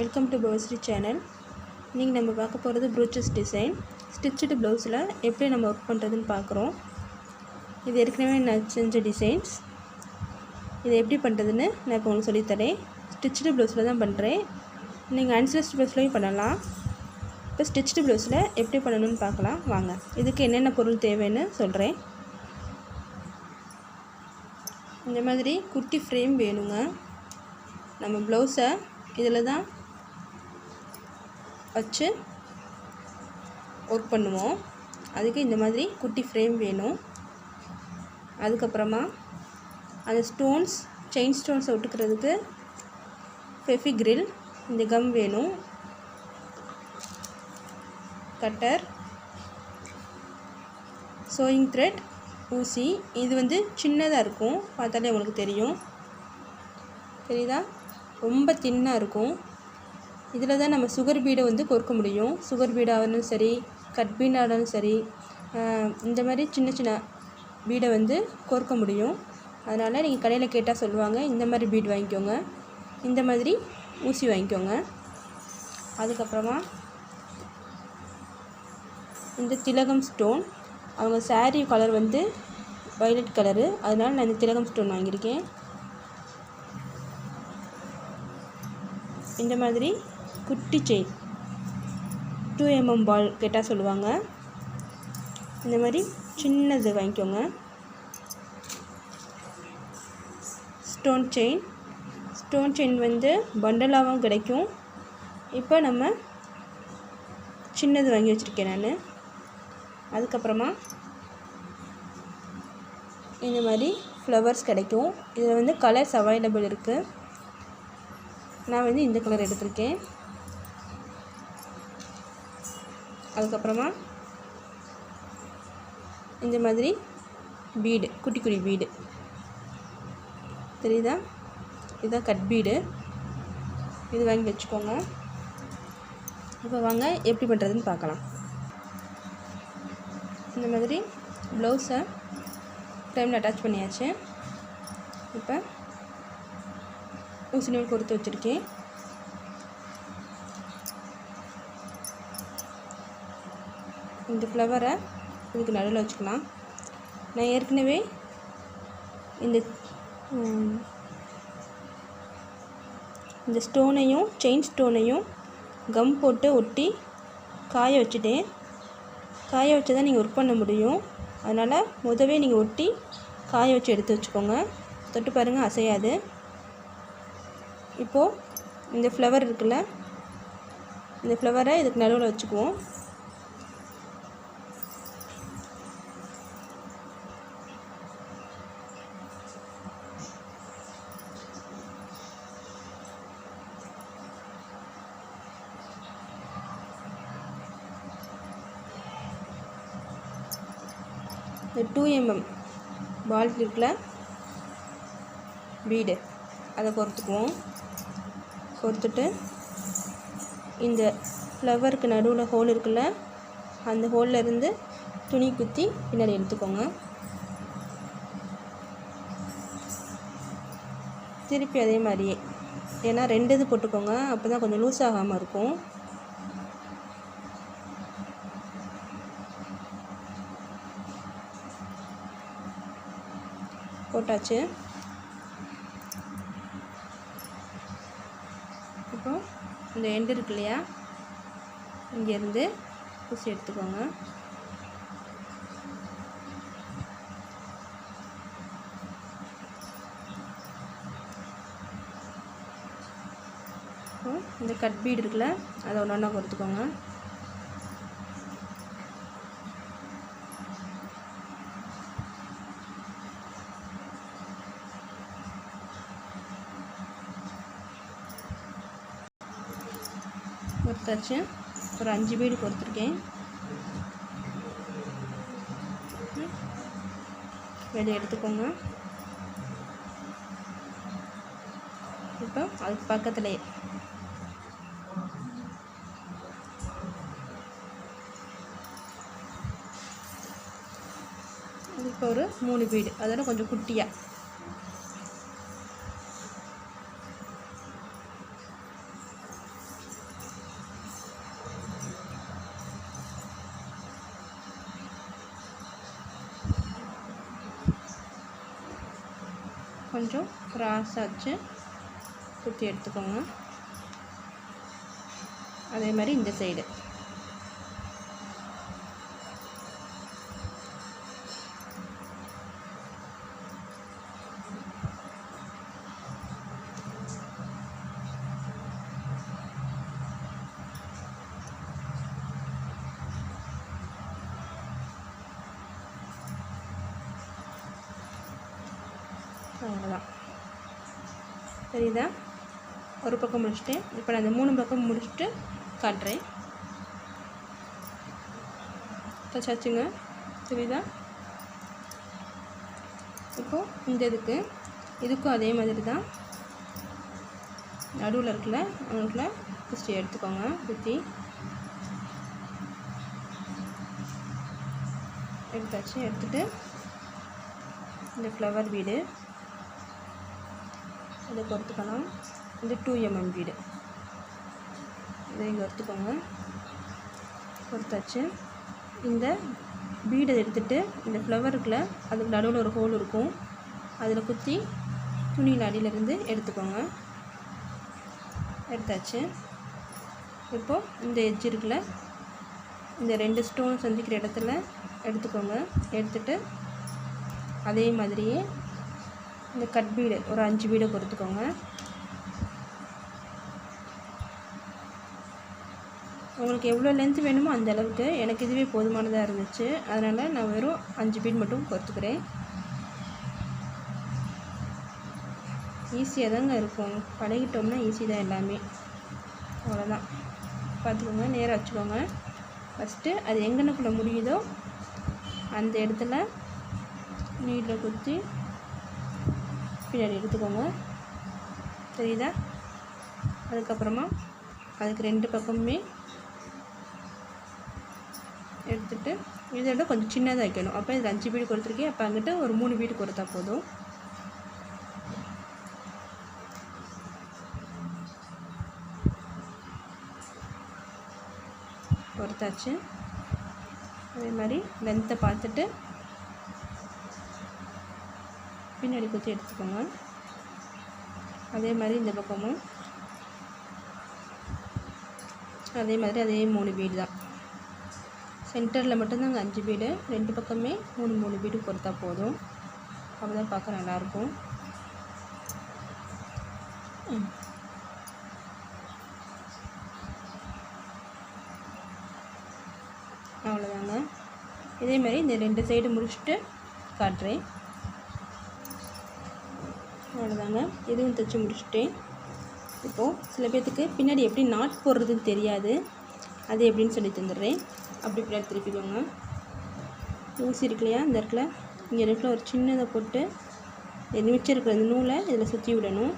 Welcome to பவர்ஸ்ரி channel நீங்கள் நம்ம பார்க்க போகிறது ப்ரூச்சஸ் டிசைன் ஸ்டிச்சுடு ப்ளவுஸில் எப்படி நம்ம ஒர்க் பண்ணுறதுன்னு பார்க்குறோம். இது ஏற்கனவே நான் செஞ்ச டிசைன்ஸ் இது எப்படி பண்ணுறதுன்னு நான் இப்போ உங்களுக்கு சொல்லித்தரேன் ஸ்டிச்சுடு ப்ளவுஸில் தான் பண்ணுறேன் நீங்கள் அன்ஸ்டிச் ப்ளவுஸ்லையும் பண்ணலாம். இப்போ ஸ்டிச்சுடு ப்ளவுஸில் எப்படி பண்ணணும்னு பார்க்கலாம். வாங்க. இதுக்கு என்னென்ன பொருள் தேவைன்னு சொல்கிறேன் இந்த மாதிரி குட்டி ஃப்ரேம் வேணுங்க. நம்ம ப்ளவுஸை இதில் தான் வச்சு ஒர்க் பண்ணுவோம். அதுக்கு இந்த மாதிரி குட்டி ஃப்ரேம் வேணும். அதுக்கப்புறமா அந்த ஸ்டோன்ஸ் செயின் ஸ்டோன்ஸை ஒட்டுக்கிறதுக்கு ஃபெஃபி கிரில் இந்த கம் வேணும். கட்டர் சோயிங் த்ரெட் ஊசி. இது வந்து சின்னதாக இருக்கும். பார்த்தாலே உங்களுக்கு தெரியும். தெரியுதா? ரொம்ப தின்னாக இருக்கும். இதில் தான் நம்ம சுகர் பீடை வந்து பொறுக்க முடியும். சுகர் பீடானாலும் சரி கட் பீடானாலும் சரி இந்த மாதிரி சின்ன சின்ன பீடை வந்து கோர்க்க முடியும். அதனால் நீங்கள் கடையில் கேட்டால் சொல்லுவாங்க இந்த மாதிரி பீட் வாங்கிக்கோங்க இந்த மாதிரி ஊசி வாங்கிக்கோங்க. அதுக்கப்புறமா இந்த திலகம் ஸ்டோன் அவங்க சாரீ கலர் வந்து வைலட் கலரு அதனால் நான் இந்த திலகம் ஸ்டோன் வாங்கியிருக்கேன். இந்த மாதிரி குட்டி செயின் டூ எம்எம் பால் கேட்டால் சொல்லுவாங்க. இந்த மாதிரி சின்னது வாங்கிக்கோங்க. ஸ்டோன் செயின் ஸ்டோன் செயின் வந்து பண்டலாகவும் கிடைக்கும். இப்போ நம்ம சின்னது வாங்கி வச்சுருக்கேன் நான். அதுக்கப்புறமா இந்த மாதிரி ஃப்ளவர்ஸ் கிடைக்கும். இதில் வந்து கலர்ஸ் அவைலபிள் இருக்குது நான் வந்து இந்த கலர் எடுத்திருக்கேன். அதுக்கப்புறமா இந்த மாதிரி பீடு குட்டி குட்டி பீடு. தெரியுதா? இதுதான் கட் பீடு. இது வாங்கி வச்சுக்கோங்க. இப்போ வாங்க எப்படி பண்ணுறதுன்னு பார்க்கலாம். இந்த மாதிரி ப்ளவுஸை ஃப்ரேமில் அட்டாச் பண்ணியாச்சு. இப்போ ஊசி நூல் கொடுத்து வச்சுருக்கேன். இந்த ஃப்ளவரை இதுக்கு நடுவில் வச்சுக்கலாம். நான் ஏற்கனவே இந்த இந்த ஸ்டோனையும் செயின் ஸ்டோனையும் கம் போட்டு ஒட்டி காய வச்சுட்டேன். காய வச்சு தான் நீங்கள் ஒர்க் பண்ண முடியும். அதனால் முதவே நீங்கள் ஒட்டி காய வச்சு எடுத்து வச்சுக்கோங்க. தொட்டு பாருங்கள் அசையாது. இப்போது இந்த ஃப்ளவர் இருக்குல்ல இந்த ஃப்ளவரை இதுக்கு நடுவில் வச்சுக்குவோம். இந்த டூ எம்எம் பால்ட் இருக்குல்ல? பீடு அதை பொறுத்துக்குவோம். பொறுத்துட்டு இந்த ஃப்ளவருக்கு நடுவில் ஹோல் இருக்குல்ல அந்த ஹோலில் இருந்து துணி குத்தி பின்னாடி எடுத்துக்கோங்க. திருப்பி அதே மாதிரியே. ஏன்னா ரெண்டு இது போட்டுக்கோங்க அப்போ தான் கொஞ்சம் லூஸ் ஆகாமல் இருக்கும். போட்டாச்சு. இப்போ இந்த எண்டு இருக்கு இல்லையா? இங்கேருந்து ஊசி எடுத்துக்கோங்க. இந்த கட் பீடு இருக்குல்ல அதை ஒன்று ஒன்றா கொடுத்துக்கோங்க. கொடுத்தாச்சு ஒரு அஞ்சு வீடு கொடுத்துருக்கேன். வெளியே எடுத்துக்கோங்க. இப்போ அதுக்கு பக்கத்துலேயே இப்போ ஒரு மூணு வீடு அதோட கொஞ்சம் குட்டியாக கொஞ்சம் கிராஸாக வச்சு சுற்றி எடுத்துக்கோங்க. அதே மாதிரி இந்த சைடு அவ்வளோதான் சரிதா ஒரு பக்கம் முடிச்சுட்டேன் இப்போ நான் இந்த மூணு பக்கம் முடிச்சுட்டு காட்டுறேன். தச்சாச்சுங்க சரிதா இப்போது இந்த இதுக்கு இதுக்கும் அதே மாதிரி தான் நடுவில் இருக்குல்ல அவங்களுக்குள்ள குஸ்டி எடுத்துக்கோங்க சுற்றி எடுத்தாச்சு எடுத்துகிட்டு இந்த ஃப்ளவர் வீடு. இதை பொறுத்துக்கலாம் இது டூ எம்எம் வீடு. இதை இங்கே எடுத்துக்கோங்க. கொடுத்தாச்சு. இந்த பீடை எடுத்துட்டு இந்த ஃப்ளவருக்குள்ள அதுக்கு நடுவில் ஒரு ஹோல் இருக்கும். அதில் குத்தி துணியில் அடியிலேருந்து எடுத்துக்கோங்க. எடுத்தாச்சு. இப்போது இந்த எட்ஜ் இருக்குல்ல இந்த ரெண்டு ஸ்டோன் சந்திக்கிற இடத்துல எடுத்துக்கோங்க. எடுத்துட்டு அதே மாதிரியே இந்த கட் பீடு ஒரு அஞ்சு பீடை கொடுத்துக்கோங்க உங்களுக்கு எவ்வளோ லென்த் வேணுமோ அந்த அளவுக்கு எனக்கு இதுவே போதுமானதாக இருந்துச்சு. அதனால் நான் வெறும் அஞ்சு பீட் மட்டும் கொடுத்துக்கிறேன் ஈஸியாக தாங்க இருக்கும். பழகிட்டோம்னா ஈஸி தான் எல்லாமே. அவ்வளோதான் பார்த்துக்கோங்க நேராக வச்சுக்கோங்க. ஃபஸ்ட்டு அது எங்கனக்குள்ளே முடியுதோ அந்த இடத்துல நீட்டில் குத்தி பின்னாடி எடுத்துக்கோங்க. தெரியுதா அதுக்கப்புறமா அதுக்கு ரெண்டு பக்கமுமே எடுத்துட்டு இதை விட கொஞ்சம் சின்னதாக வைக்கணும். அப்போ இது அஞ்சு வீடு கொடுத்துருக்கேன். அப்போ அங்கிட்ட ஒரு மூணு வீடு கொடுத்தா போதும். பொறுத்தாச்சு. அதே மாதிரி லென்த்தை பார்த்துட்டு பின்னாடி குத்தி எடுத்துக்கோங்க. அதே மாதிரி இந்த பக்கமும். அதே மாதிரி அதே மூணு பீடு தான். சென்டரில் மட்டும்தாங்க அஞ்சு பீடு ரெண்டு பக்கமே மூணு மூணு பீடு பொறுத்தா போதும். அப்போ தான் பார்க்க நல்லாயிருக்கும். அவ்வளோதாங்க இதே மாதிரி இந்த ரெண்டு சைடு முடிச்சுட்டு காட்டுறேன். அவ்வளோதாங்க. இதுவும் தைச்சி முடிச்சுட்டேன். இப்போது சில பேர்த்துக்கு பின்னாடி எப்படி நாட் போடுறதுன்னு தெரியாது. அது எப்படின்னு சொல்லி தந்துடுறேன். அப்படி பின்னாடி திருப்பிக்கோங்க. ஊசி இருக்கு இல்லையா இந்த இடத்துல. இங்கே இடத்துல ஒரு சின்னதை போட்டு மிச்சம் இருக்கிற இந்த நூலை இதில் சுற்றி விடணும்.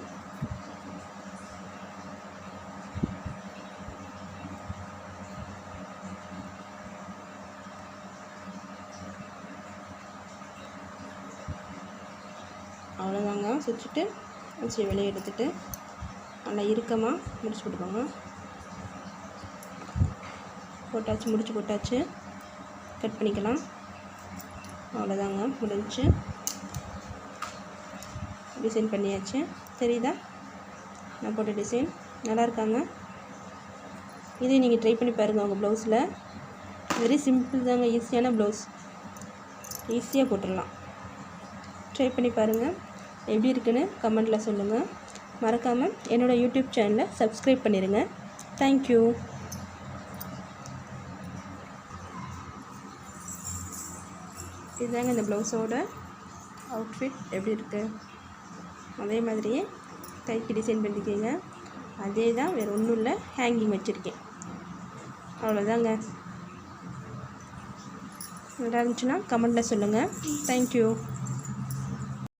அவ்வளோதாங்க சரி வெளியே எடுத்துகிட்டு நல்லா இறுக்கமாக முடிச்சு போட்டுக்கோங்க போட்டாச்சு முடிச்சு போட்டாச்சு. கட் பண்ணிக்கலாம். அவ்வளோதாங்க முடிஞ்சு. டிசைன் பண்ணியாச்சு. தெரியுதா? நான் போட்ட டிசைன் நல்லா இருக்காங்க. இதே நீங்கள் ட்ரை பண்ணி பாருங்கள் உங்கள் ப்ளவுஸில் வெரி சிம்பிள் தாங்க ஈஸியான ப்ளவுஸ் ஈஸியாக போட்டுடலாம். ட்ரை பண்ணி பாருங்கள் எப்படி இருக்குன்னு கமெண்டில் சொல்லுங்கள் மறக்காமல் என்னோடய யூடியூப் சேனலை சப்ஸ்கிரைப் பண்ணிடுங்க தேங்க்யூ இதுதாங்க இந்த ப்ளவுஸோட அவுட்ஃபிட் எப்படி இருக்குது அதே மாதிரியே கைக்கு டிசைன் பண்ணிக்கோங்க. அதே தான் வேறு ஒன்றும் இல்லை ஹேங்கிங் வச்சுருக்கேன். அவ்வளோதாங்க நல்லா இருந்துச்சுன்னா கமெண்ட்டில் சொல்லுங்கள் தேங்க்யூ